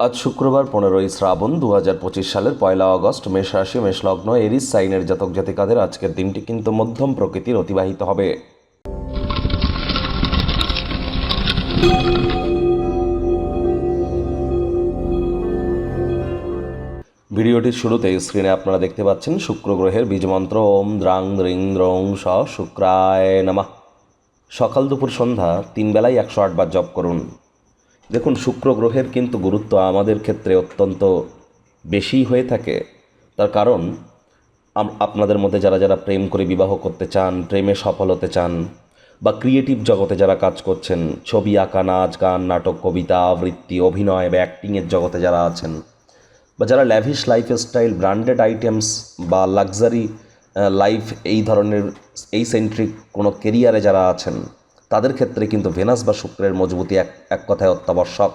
আজ শুক্রবার পনেরোই শ্রাবণ দু হাজার পঁচিশ সালের পয়লা আগস্ট মেষ রাশি মেষলগ্ন এরিস, সাইনের জাতক জাতিকাদের আজকের দিনটি কিন্তু মধ্যম প্রকৃতির অতিবাহিত হবে। ভিডিওটির শুরুতে স্ক্রিনে আপনারা দেখতে পাচ্ছেন শুক্র গ্রহের বীজমন্ত্র ওম দ্রাং দ্রিং দ্রং স শুক্রায় নমঃ। সকাল দুপুর সন্ধ্যা তিন বেলায় একশো আটবার জপ করুন। দেখুন, শুক্র গ্রহের কিন্তু গুরুত্ব আমাদের ক্ষেত্রে অত্যন্ত বেশি হয়ে থাকে। তার কারণ আপনাদের মধ্যে যারা যারা প্রেম করে বিবাহ করতে চান, প্রেমে সফল হতে চান, বা ক্রিয়েটিভ জগতে যারা কাজ করছেন, ছবি আঁকা, নাচ, গান, নাটক, কবিতা, আবৃত্তি, অভিনয়, বা অ্যাক্টিংয়ের জগতে যারা আছেন, বা যারা ল্যাভিশ লাইফস্টাইল ব্র্যান্ডেড আইটেমস বা লাক্সারি লাইফ এই ধরনের, এই সেন্ট্রিক কোনো কেরিয়ারে যারা আছেন তাদের ক্ষেত্রে কিন্তু ভেনাস বা শুক্রের মজবুতি এক এক কথায় অত্যাবশ্যক।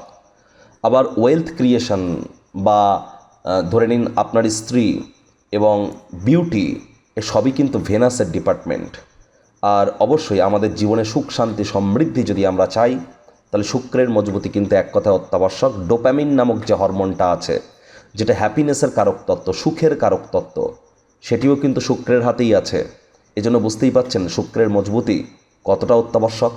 আবার ওয়েলথ ক্রিয়েশন বা ধরে নিন আপনার স্ত্রী এবং বিউটি সবই কিন্তু ভেনাসের ডিপার্টমেন্ট আর অবশ্যই আমাদের জীবনে সুখ, শান্তি, সমৃদ্ধি যদি আমরা চাই, তাহলে শুক্রের মজবুতি কিন্তু এক কথায় অত্যাবশ্যক। ডোপ্যামিন নামক যে হরমোনটা আছে, যেটা হ্যাপিনেসের কারক তত্ত্ব, সুখের কারক তত্ত্ব, সেটিও কিন্তু শুক্রের হাতেই আছে। এজন্য বুঝতেই পাচ্ছেন শুক্রের মজবুতি কতটা অত্যাবশ্যক?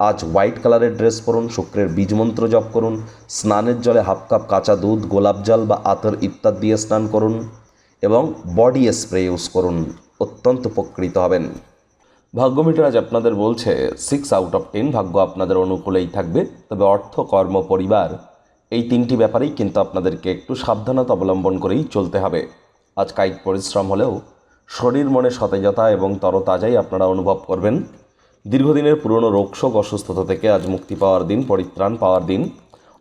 আজ হোয়াইট কালারের ড্রেস পরুন, শুক্রের বীজমন্ত্র জপ করুন, স্নানের জলে হাফ কাপ কাঁচা দুধ, গোলাপ জল বা আতর ইত্যাদি দিয়ে স্নান করুন এবং বডি স্প্রে ইউজ করুন। অত্যন্ত উপকৃত হবেন। ভাগ্যমিটার আজ আপনাদের বলছে সিক্স আউট অফ টেন ভাগ্য আপনাদের অনুকূলেই থাকবে, তবে অর্থ, কর্ম, পরিবার এই তিনটি ব্যাপারেই কিন্তু আপনাদেরকে একটু সাবধানতা অবলম্বন করেই চলতে হবে। আজ কায়িক পরিশ্রম হলেও শরীর মনে সতেজতা এবং তরতাজাই আপনারা অনুভব করবেন। দীর্ঘদিনের পুরনো রোগশোক অসুস্থতা থেকে আজ মুক্তি পাওয়ার দিন, পরিত্রাণ পাওয়ার দিন।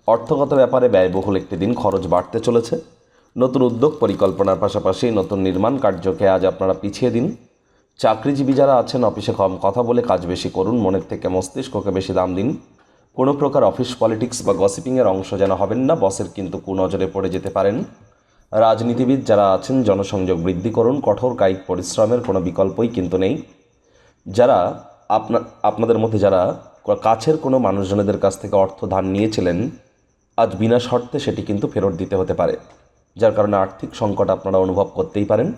অর্থগত ব্যাপারে ব্যয়বহুল একটি দিন খরচ বাড়তে চলেছে। নতুন উদ্যোগ পরিকল্পনার পাশাপাশি নতুন নির্মাণ কার্যকে আজ আপনারা পিছিয়ে দিন। চাকরিজীবী যারা আছেন, অফিসে কম কথা বলে কাজ বেশি করুন, মনের থেকে মস্তিষ্ককে বেশি দাম দিন। কোনো প্রকার অফিস পলিটিক্স বা গসিপিংয়ের অংশ যেন হবেন না, বসের কিন্তু কুনজরে পড়ে যেতে পারেন। রাজনীতিবিদ যারা আছেন, জনসংযোগ বৃদ্ধি করুন, কঠোর কায়িক পরিশ্রমের কোনো বিকল্পই কিন্তু নেই। যারা আপনা, আপনাদের মধ্যে যারা কাছের কোনো মানুষজনেদের কাছ থেকে অর্থ ধার নিয়েছিলেন, আজ বিনা শর্তে সেটি কিন্তু ফেরত দিতে হতে পারে। যার কারণে আর্থিক সংকট আপনারা অনুভব করতেই পারেন।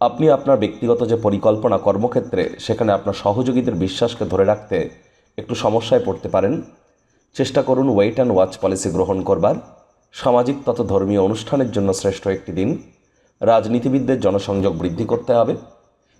আপনি আপনার ব্যক্তিগত যে পরিকল্পনা কর্মক্ষেত্রে, সেখানে আপনার সহযোগীদের বিশ্বাসকে ধরে রাখতে একটু সমস্যায় পড়তে পারেন। চেষ্টা করুন ওয়েট অ্যান্ড ওয়াচ পলিসি গ্রহণ করবার। সামাজিক তথা ধর্মীয় অনুষ্ঠানের জন্য শ্রেষ্ঠ একটি দিন। রাজনীতিবিদদের জনসংযোগ বৃদ্ধি করতে হবে।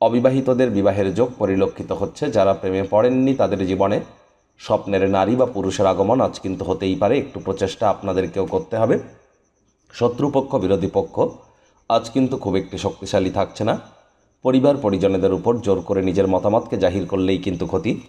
অবিবাহিতদের বিবাহের যোগ পরিলক্ষিত হচ্ছে। যারা প্রেমে পড়েননি, তাদের জীবনে স্বপ্নের নারী বা পুরুষের আগমন আজ কিন্তু হতেই পারে। একটু প্রচেষ্টা আপনাদেরকেও করতে হবে। শত্রুপক্ষ, বিরোধী পক্ষ, আজ কিন্তু খুব একটি শক্তিশালী থাকছে না। পরিবার পরিজনেদের উপর জোর করে নিজের মতামতকে জাহির করলেই কিন্তু ক্ষতি।